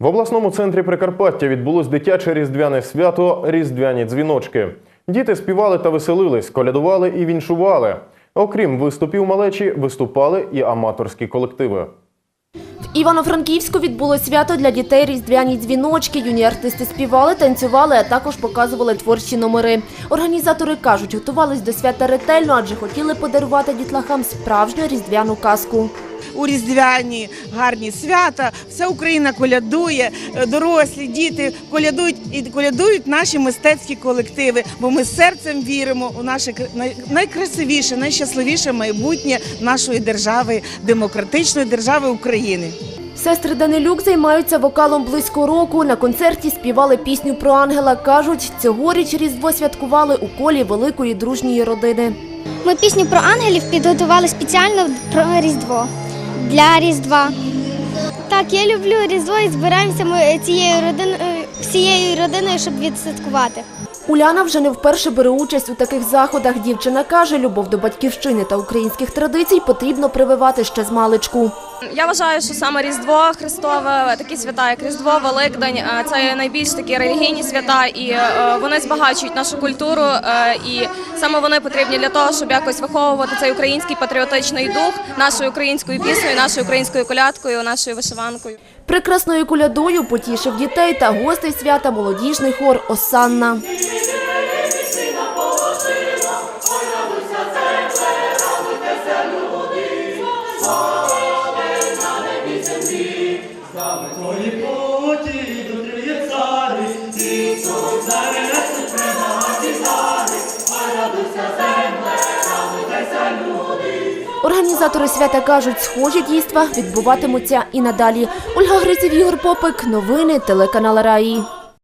В обласному центрі Прикарпаття відбулось дитяче різдвяне свято Різдвяні дзвіночки. Діти співали та веселились, колядували і віншували. Окрім виступів малечі, виступали і аматорські колективи. В Івано-Франківську відбулось свято для дітей різдвяні дзвіночки. Юні артисти співали, танцювали, а також показували творчі номери. Організатори кажуть, готувались до свята ретельно, адже хотіли подарувати дітлахам справжню різдвяну казку. У різдвяні гарні свята. Вся Україна колядує, е, дорослі, діти колядують і колядують наші мистецькі колективи. Бо ми серцем віримо у наше кр- найкрасивіше, найщасливіше майбутнє нашої держави, демократичної держави України. Сестри Данилюк займаються вокалом близько року. На концерті співали пісню про ангела. Кажуть, цьогоріч Різдво святкували у колі великої дружньої родини. Ми пісню про ангелів підготували спеціально про Різдво для Різдва. Так, я люблю Різдво і збираємося ми цією родиною всією родиною, щоб відсвяткувати. Уляна вже не вперше бере участь у таких заходах. Дівчина каже, любов до батьківщини та українських традицій потрібно прививати ще з маличку. Я вважаю, що саме Різдво Христове, такі свята, як Різдво, Великдень, е, це найбільш такі релігійні свята, і е, вони збагачують нашу культуру. е, І саме вони потрібні для того, щоб якось виховувати цей український патріотичний дух нашою українською піснею, нашою українською колядкою, нашою вишиванкою. Прекрасною колядою потішив дітей та гостей свята молодіжний хор Осанна. Твої радуйтеся люди. Організатори свята кажуть, схожі дійства відбуватимуться і надалі. Ольга Гриців, Ігор Попик. Новини телеканал Раї.